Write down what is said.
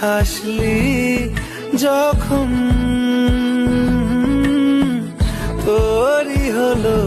হাসলি যখন তোরই হলো